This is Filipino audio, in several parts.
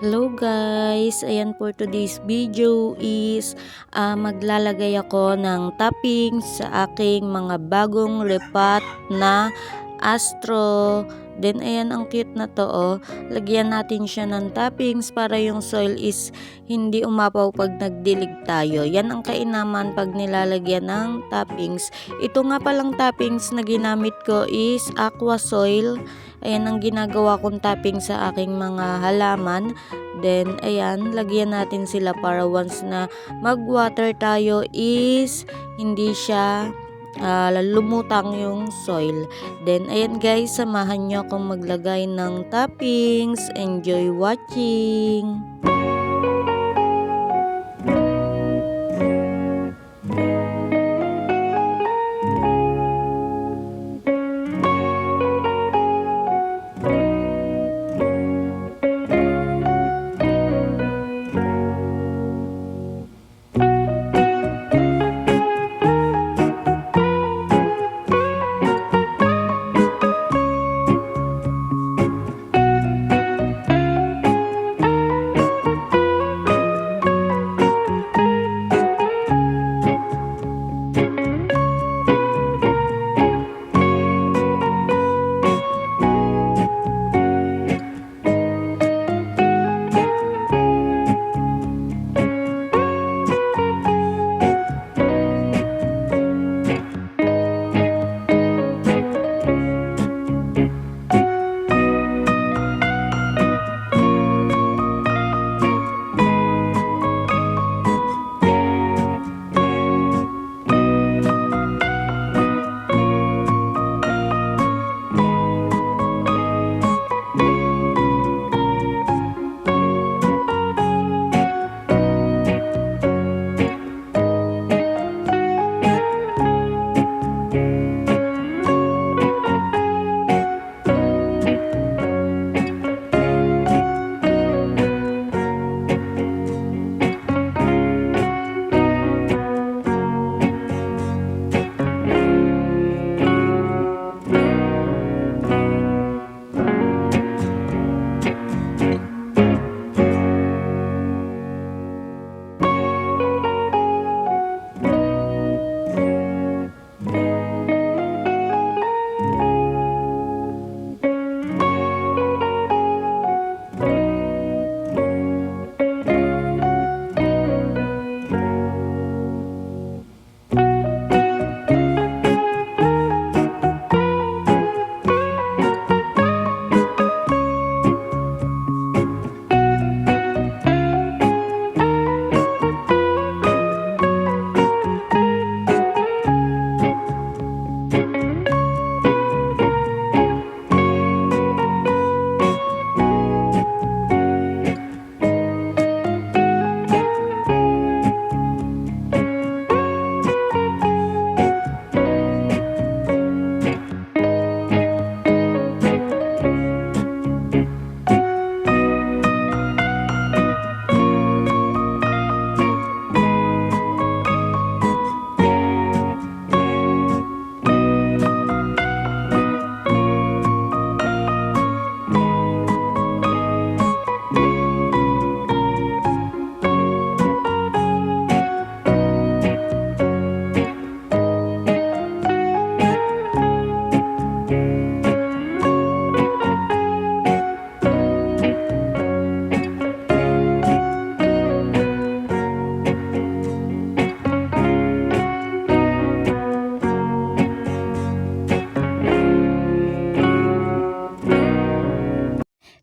Hello guys! Ayan for today's video is ah, maglalagay ako ng toppings sa aking mga bagong repat na Astro. Then ayan ang cute na to oh. Lagyan natin siya ng toppings para yung soil is hindi umapaw pag nagdilig tayo. Yan ang kainaman pag nilalagyan ng toppings. Ito nga palang toppings na ginamit ko is aqua soil. Ayan ang ginagawa kong topping sa aking mga halaman. Then, ayan, lagyan natin sila para once na mag-water tayo is hindi siya ah, lumutang yung soil. Then, ayan guys, samahan nyo akong maglagay ng toppings. Enjoy watching!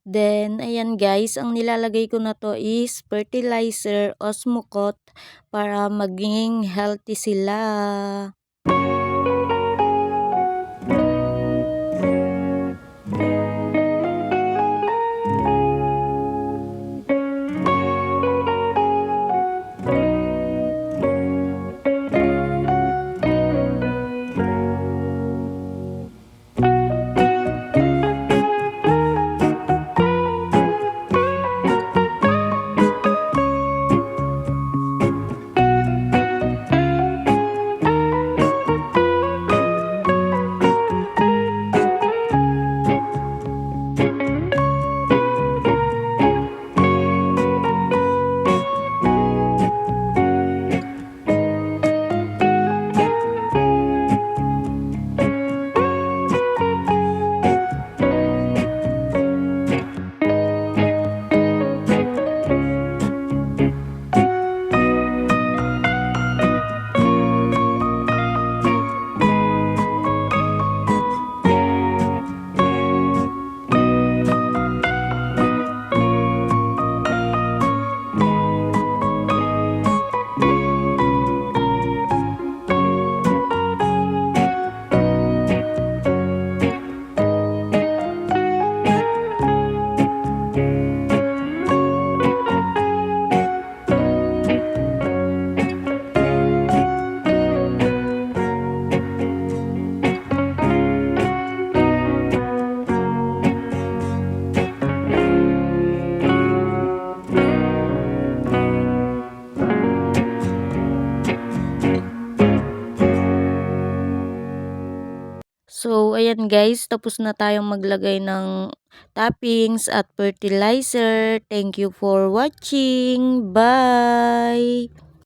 Then, ayan guys, ang nilalagay ko na to is fertilizer, osmocot, para maging healthy sila. thank you. So, ayan guys, tapos na tayong maglagay ng toppings at fertilizer. Thank you for watching. Bye!